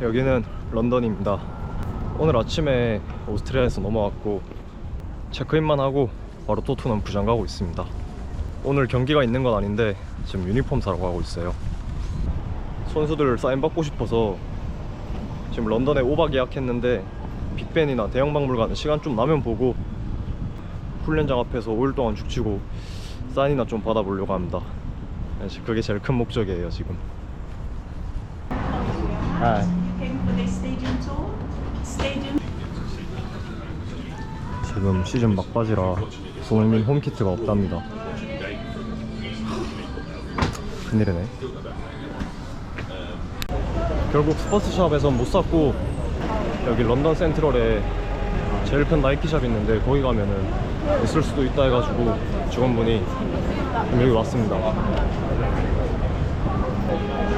여기는 런던입니다. 오늘 아침에 오스트리아에서 넘어왔고 체크인만 하고 바로 토트넘 부장 가고 있습니다. 오늘 경기가 있는 건 아닌데 지금 유니폼 사러 가고 있어요. 선수들 사인 받고 싶어서 지금 런던에 5박 예약했는데 빅벤이나 대형박물관 시간 좀 나면 보고 훈련장 앞에서 5일 동안 죽치고 사인이나 좀 받아보려고 합니다. 그게 제일 큰 목적이에요 지금. 아, 지금 시즌 막바지라 손흥민 홈키트가 없답니다. 큰일이네. 결국 스포츠샵에선 못 샀고 여기 런던 센트럴에 제일 큰 나이키샵 있는데 거기 가면은 있을 수도 있다 해가지고 직원분이 여기 왔습니다.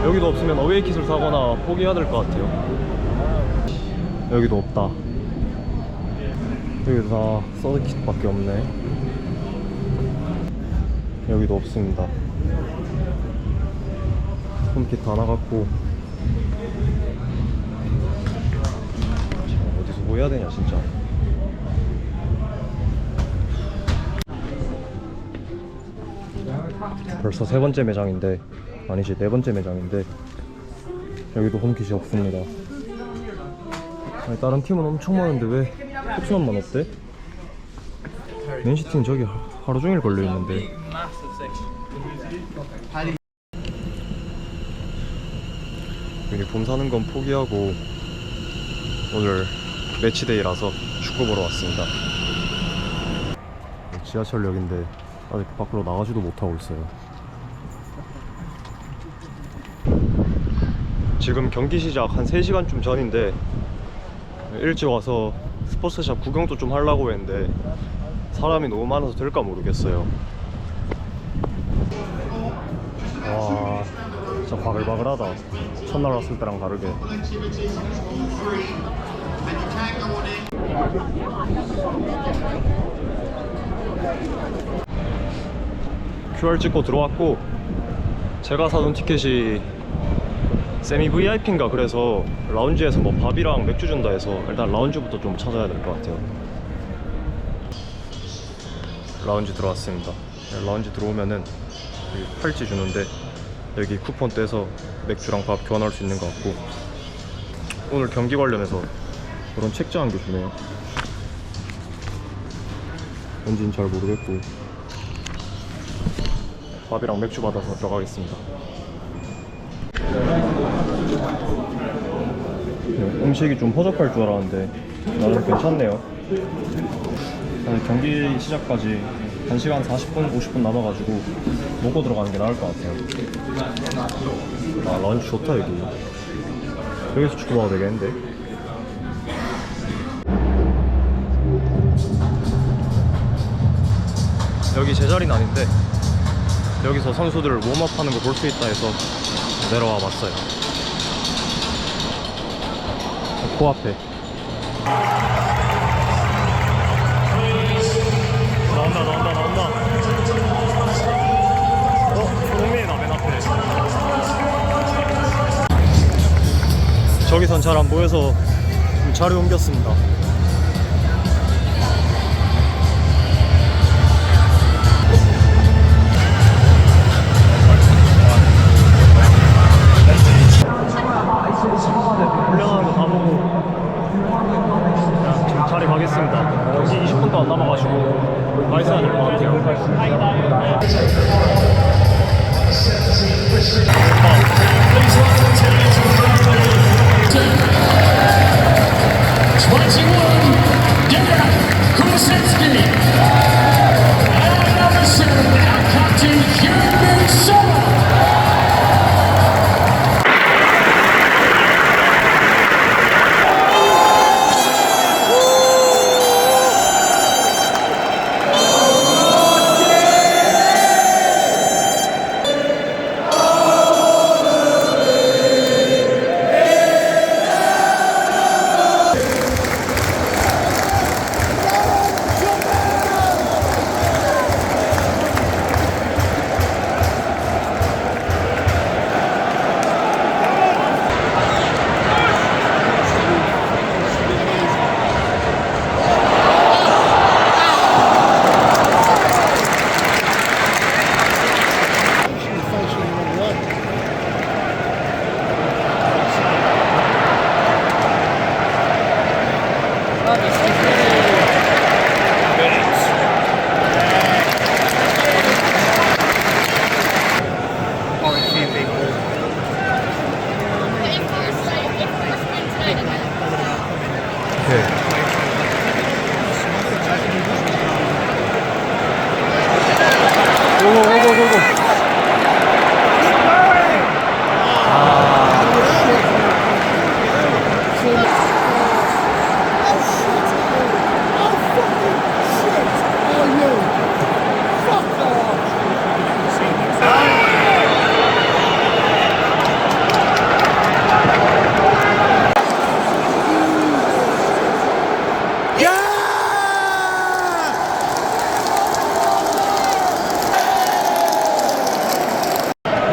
여기도 없으면 어웨이 킷을 사거나 포기해야 될 것 같아요. 여기도 없다. 여기 다 서드킷밖에 없네. 여기도 없습니다. 홈킷 다 나갔고. 참, 어디서 뭐 해야 되냐 진짜. 벌써 세 번째 매장인데 아니지 네 번째 매장인데 여기도 홈킷이 없습니다. 아니, 다른 팀은 엄청 많은데 왜 토트넘만 없대? 맨시티는 저기 하- 하루 종일 걸려 있는데. 유니폼 사는 건 포기하고 오늘 매치데이라서 축구 보러 왔습니다. 지하철역인데 아직 밖으로 나가지도 못하고 있어요. 지금 경기 시작 한 3시간쯤 전인데 일찍 와서 스포츠샵 구경도 좀 하려고 했는데 사람이 너무 많아서 될까 모르겠어요. 와, 진짜 바글바글하다. 첫날 왔을 때랑 다르게. QR 찍고 들어왔고 제가 사둔 티켓이 세미 VIP인가 그래서 라운지에서 뭐 밥이랑 맥주 준다 해서 일단 라운지부터 좀 찾아야 될 것 같아요. 라운지 들어왔습니다. 네, 라운지 들어오면은 여기 팔찌 주는데 여기 쿠폰 떼서 맥주랑 밥 교환할 수 있는 것 같고 오늘 경기 관련해서 그런 책자 한 개 주네요. 뭔지는 잘 모르겠고 밥이랑 맥주 받아서 들어가겠습니다. 네, 음식이 좀 허접할 줄 알았는데 나름 괜찮네요. 사실 경기 시작까지 1시간 40분, 50분 남아가지고 먹고 들어가는 게 나을 것 같아요. 아, 런치 좋다, 여기. 여기서 축구 봐도 되겠는데? 여기 제 자리는 아닌데, 여기서 선수들 웜업 하는 거 볼 수 있다 해서 내려와 봤어요. 앞에. 나온다 나온다 나온다 어? 손흥민이다 맨 앞에 저기선 잘 안 보여서 좀 자리 옮겼습니다 자리 가겠습니다. 역시 20분도 안 남아가지고 나이스 아닐 것 같아요. 21 Kulusevski.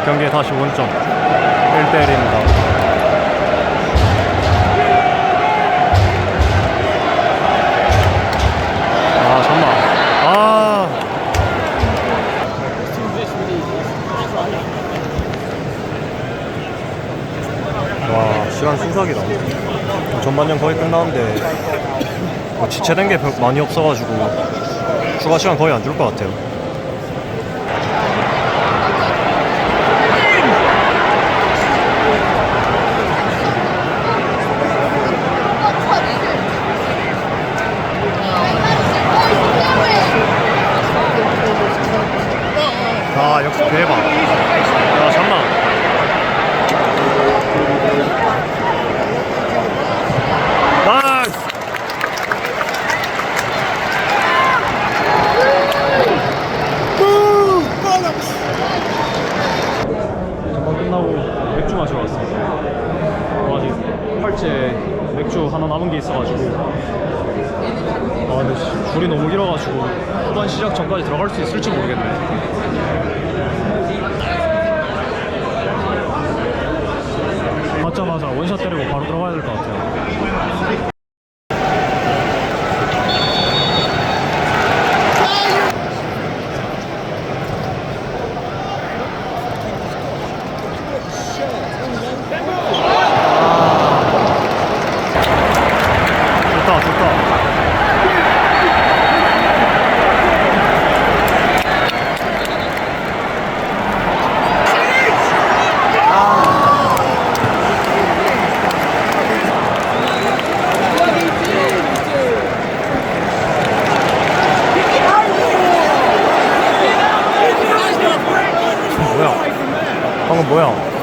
경기에 다시 원점. 1대1입니다. 아 잠만 아. 와 시간 순삭이다. 전반전 거의 끝나는데 뭐 지체된 게 별- 많이 없어가지고 추가 시간 거의 안 줄 것 같아요 아 역시 대박. 야 아직 팔찌에 맥주 하나 남은 게 있어가지고. 아 근데 씨, 줄이 너무 길어가지고 후반 시작 전까지 들어갈 수 있을지 모르겠네 받자마자 원샷 때리고 바로 들어가야 될 것 같아요 좋다 좋다 뭐야 방금 뭐야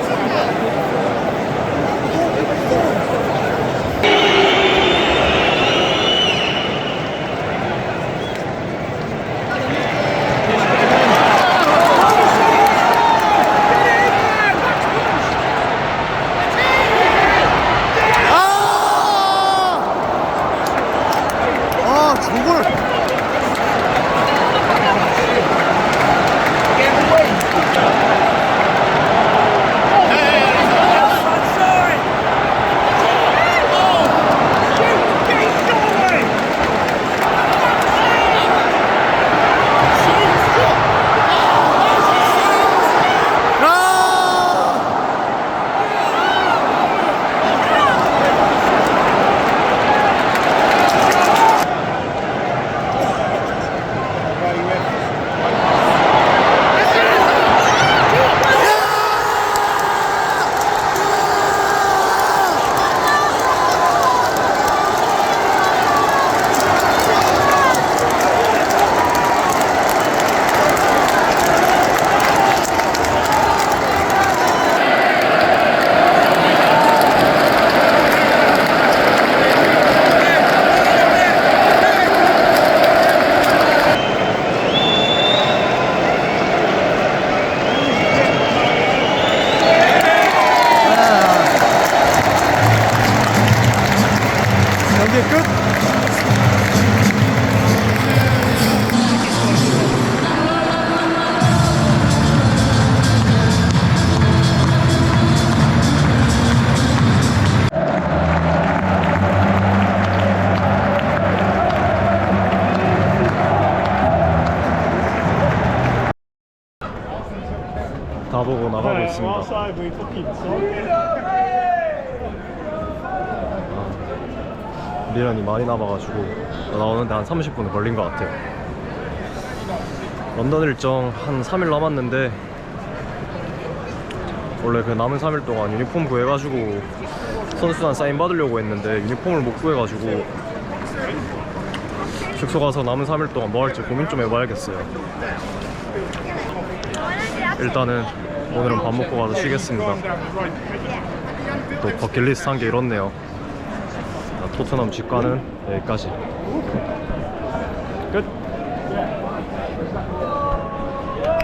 있습니다. 미련이 많이 남아가지고 나오는데 한 30분 걸린 것 같아요. 런던 일정 한 3일 남았는데 원래 그 남은 3일 동안 유니폼 구해가지고 선수단 사인 받으려고 했는데 유니폼을 못 구해가지고 숙소 가서 남은 3일 동안 뭐 할지 고민 좀 해봐야겠어요. 일단은 오늘은 밥 먹고 가서 쉬겠습니다. 또 버킷리스트 한 게 이렇네요. 자, 토트넘 직관은 여기까지.